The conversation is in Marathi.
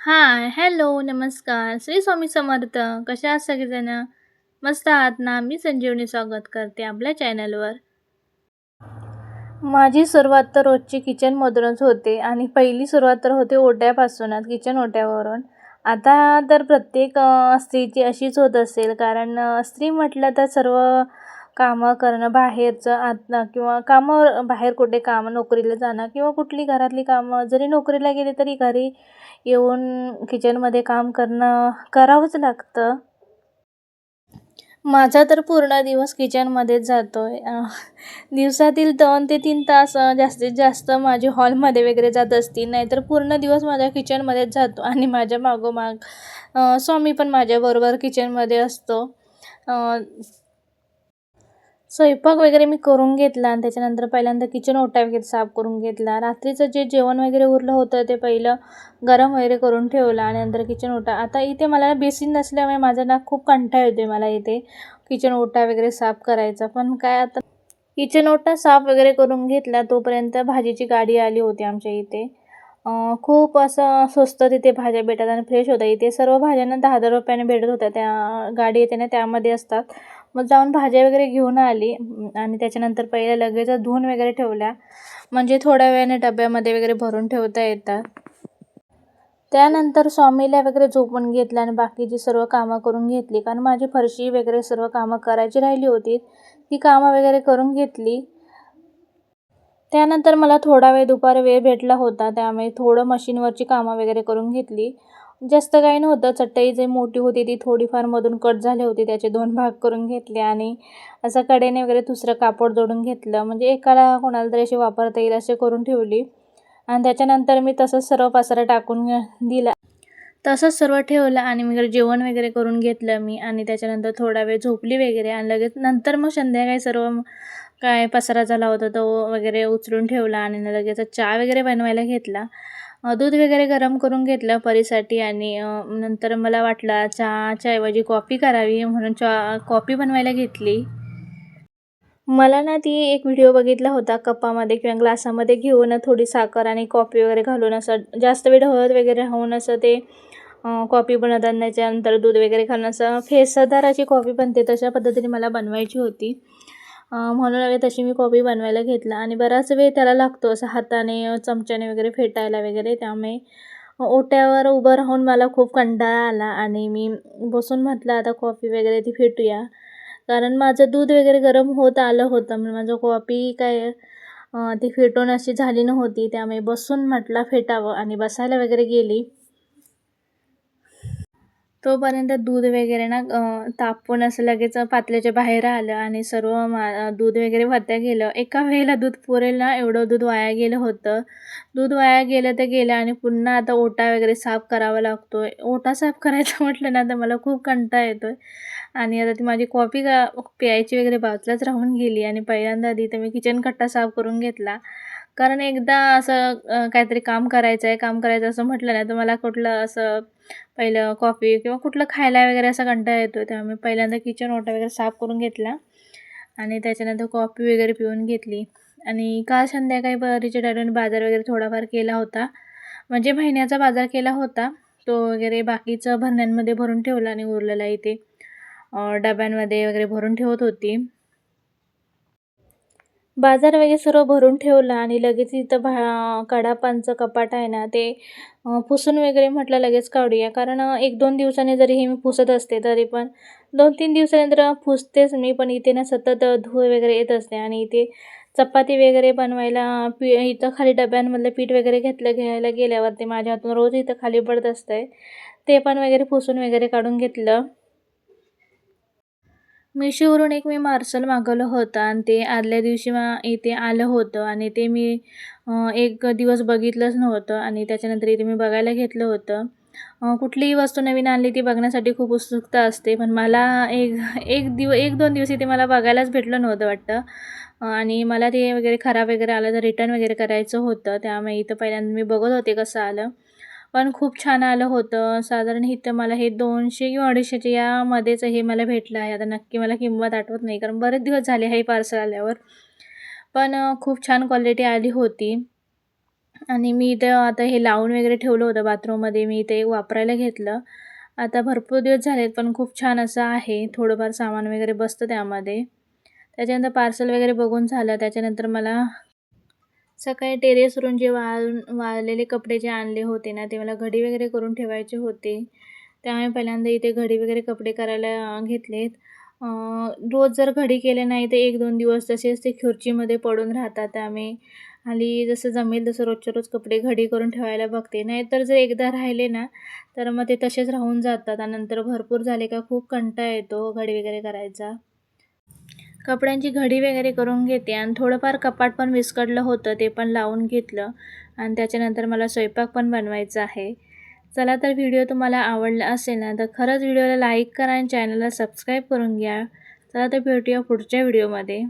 हाय, हॅलो, नमस्कार. श्री स्वामी समर्थ. कशा आहात सगळेजण? मस्त आहात ना? मी संजीवनी स्वागत करते आपल्या चॅनलवर. माझी सुरुवात तर रोजची किचनमधूनच होते आणि पहिली सुरुवात तर होते ओट्यापासूनच, किचन ओट्यावरून. आता तर प्रत्येक स्त्रीची अशीच होत असेल कारण स्त्री म्हटलं तर सर्व कामं करणं, बाहेरचं आतनं किंवा कामावर बाहेर कुठे कामं नोकरीला जाणं किंवा कुठली घरातली कामं जरी नोकरीला गेली तरी घरी येऊन किचनमध्ये काम करणं करावंच लागतं. माझा तर पूर्ण दिवस किचनमध्येच जातो आहे. दिवसातील दोन ते तीन तास जास्तीत जास्त माझे हॉलमध्ये वगैरे जात असतील, नाहीतर पूर्ण दिवस माझ्या किचनमध्येच जातो आणि माझ्या मागोमाग स्वामी पण माझ्याबरोबर किचनमध्ये असतो. स्वयंपाक वगैरे मी करून घेतला आणि त्याच्यानंतर पहिल्यांदा किचन ओटा वगैरे साफ करून घेतला. रात्रीचं जे जेवण वगैरे उरलं होतं ते पहिलं गरम वगैरे करून ठेवलं आणि नंतर किचन ओटा आता इथे मला बेसिन नसल्यामुळे माझं ना खूप कंटाळा येतो मला इथे किचन ओटा वगैरे साफ करायचा. पण काय आता किचन ओटा साफ वगैरे करून घेतला तोपर्यंत भाजीची गाडी आली होती आमच्या इथे. खूप असं स्वस्त तिथे भाज्या भेटतात आणि फ्रेश होतात. इथे सर्व भाज्यांना दहा दहा रुपयाने भेटत होत्या. त्या गाडी येते ना त्यामध्ये असतात. मग जाऊन भाज्या वगैरे घेऊन आली आणि त्याच्यानंतर पहिले लगेच धुवून वगैरे ठेवल्या. म्हणजे थोड्या वेळाने डब्यामध्ये वगैरे भरून ठेवता येतात. त्यानंतर स्वामीला वगैरे झोपून घेतलं आणि बाकीची सर्व कामं करून घेतली. कारण माझी फरशी वगैरे सर्व कामं करायची राहिली होती. ती कामं वगैरे करून घेतली. त्यानंतर मला थोडा वेळ दुपार वेळ भेटला होता त्यामुळे थोडं मशीनवरची कामं वगैरे करून घेतली. जास्त काही नव्हतं. चटई जे मोठी होती ती थोडीफार मधून कट झाली होती. त्याचे दोन भाग करून घेतले आणि असं कडेने वगैरे दुसरं कापड जोडून घेतलं. म्हणजे एकाला कोणाला तरी अशी वापरता येईल अशी करून ठेवली आणि त्याच्यानंतर मी तसंच सर्व पसारा टाकून दिला. तसंच सर्व ठेवलं आणि मग जेवण वगैरे करून घेतलं मी आणि त्याच्यानंतर थोडा वेळ झोपली वगैरे आणि लगेच नंतर मग संध्याकाळी सर्व काय पसारा झाला होता तो वगैरे उचलून ठेवला आणि लगेच चहा वगैरे बनवायला घेतला. दूध वगैरे गरम करून घेतलं परीसाठी आणि नंतर मला वाटलं चहाच्या ऐवजी कॉफी करावी म्हणून चहा कॉफी बनवायला घेतली. मला ना ती एक व्हिडिओ बघितला होता कपामध्ये किंवा ग्लासामध्ये घेऊन थोडी साखर आणि कॉफी वगैरे घालून असं जास्त वेळ हळद वगैरे राहून असं ते कॉफी बनवतात आणि त्याच्यानंतर दूध वगैरे घालून असं फेसदाराची कॉफी बनते तशा पद्धतीने मला बनवायची होती. म्हणून हवी तशी मी कॉफी बनवायला घेतला आणि बराच वेळ त्याला लागतो असं हाताने चमच्याने वगैरे फेटायला वगैरे त्यामुळे ओट्यावर उभं राहून मला खूप कंटाळा आला आणि मी बसून म्हटलं आता कॉफी वगैरे ती फेटूया. कारण माझं दूध वगैरे गरम होत आलं होतं म्हणजे माझं कॉफी काय ती फेटून अशी झाली नव्हती त्यामुळे बसून म्हटलं फेटावं आणि बसायला वगैरे गेली. तोपर्यंत दूध वगैरे ना तापून असं लगेच पातल्याच्या बाहेर आलं आणि सर्व मा दूध वगैरे वहत्या गेलं. एका वेळेला दूध पुरेल ना एवढं दूध वाया गेलं होतं. दूध वाया गेलं तर गेलं आणि पुन्हा आता ओटा वगैरे साफ करावा लागतो आहे. ओटा साफ करायचं म्हटलं ना तर मला खूप कंटाळा येतो आहे आणि आता ती माझी कॉफी का प्यायची वगैरे बाजूलाच राहून गेली आणि पहिल्यांदा आधी तर मी किचन कट्टा साफ करून घेतला. कारण एकदा असं काहीतरी काम करायचं आहे, काम करायचं असं म्हटलं ना तर मला कुठलं असं पहिलं कॉफी किंवा कुठलं खायला वगैरे असा कंटाळा येतो. त्यामुळे पहिल्यांदा किचन ओटा वगैरे साफ करून घेतला आणि त्याच्यानंतर कॉफी वगैरे पिऊन घेतली आणि काल संध्याकाळी बरीच्या डॅडीने बाजार वगैरे थोडाफार केला होता. म्हणजे महिन्याचा बाजार केला होता. तो वगैरे बाकीचं भरण्यांमध्ये भरून ठेवला आणि उरलेला इथे डब्यांमध्ये वगैरे भरून ठेवत होती. बाजार वगैरे सर्व भरून ठेवला आणि लगेच इथं भा कडापांचं कपाट आहे ना ते पुसून वगैरे म्हटलं लगेच काढूया. कारण अ, 1-2 दिवसांनी जरी हे मी पुसत असते तरी पण 2-3 दिवसानंतर पुसतेच मी. पण इथे ना सतत धूळ वगैरे येत असते आणि इथे चपाती वगैरे बनवायला पी इथं खाली डब्यांमधलं पीठ वगैरे घेतलं घ्यायला गेल्यावरती माझ्या हातून रोज इथं खाली पडत असतंय. ते पण वगैरे पुसून वगैरे काढून घेतलं. मिशोवरून एक मी मार्सल मागवलं होतं आणि ते आदल्या दिवशी मा इथे आलं होतं आणि ते मी एक दिवस बघितलंच नव्हतं आणि त्याच्यानंतर इथे मी बघायला घेतलं होतं. कुठलीही वस्तू नवीन आणली ती बघण्यासाठी खूप उत्सुकता असते. पण मला एक एक दिव 1-2 दिवस इथे मला बघायलाच भेटलं नव्हतं वाटतं आणि मला ते वगैरे खराब वगैरे आलं तर रिटर्न वगैरे करायचं होतं. त्यामुळे इथं पहिल्यांदा मी बघत होते कसं आलं. पण खूप छान आलं होतं. साधारण इथं मला हे दोनशे किंवा 250च्या यामध्येच हे मला भेटलं आहे. आता नक्की मला किंमत आठवत नाही कारण बरेच दिवस झाले हे पार्सल आल्यावर. पण खूप छान क्वालिटी आली होती आणि मी इथं आता हे लावून वगैरे ठेवलं होतं बाथरूममध्ये मी ते वापरायला घेतलं आता भरपूर दिवस झालेत पण खूप छान असं आहे थोडंफार सामान वगैरे बसतं त्यामध्ये त्याच्यानंतर पार्सल वगैरे बघून झालं त्याच्यानंतर मला सकाळी टेरेसवरून जे वाळ वाळलेले कपडे जे आणले होते ना ते मला घडी वगैरे करून ठेवायचे होते. त्यामुळे पहिल्यांदा इथे घडी वगैरे कपडे करायला घेतलेत. रोज जर घडी केले नाही तर एक दोन दिवस तसेच ते खुर्चीमध्ये पडून राहतात त्यामुळे आणि जसं जमेल तसं रोजच्या रोज कपडे घडी करून ठेवायला बघते. नाहीतर जर एकदा राहिले ना तर मग ते तसेच राहून जातात. आणि नंतर भरपूर झाले का खूप कंटाळा येतो घडी वगैरे करायचा. कपड्यांची घडी वगैरे करून घेते आणि थोडंफार कपाट पण विस्कटलं होतं ते पण लावून घेतलं. आणि त्याच्यानंतर मला स्वयंपाक पण बनवायचा आहे. चला तर व्हिडिओ तुम्हाला आवडला असेल ना तर खरंच व्हिडिओला लाईक करा आणि चॅनलला सबस्क्राईब करून घ्या. चला तर भेटूया पुढच्या व्हिडिओमध्ये.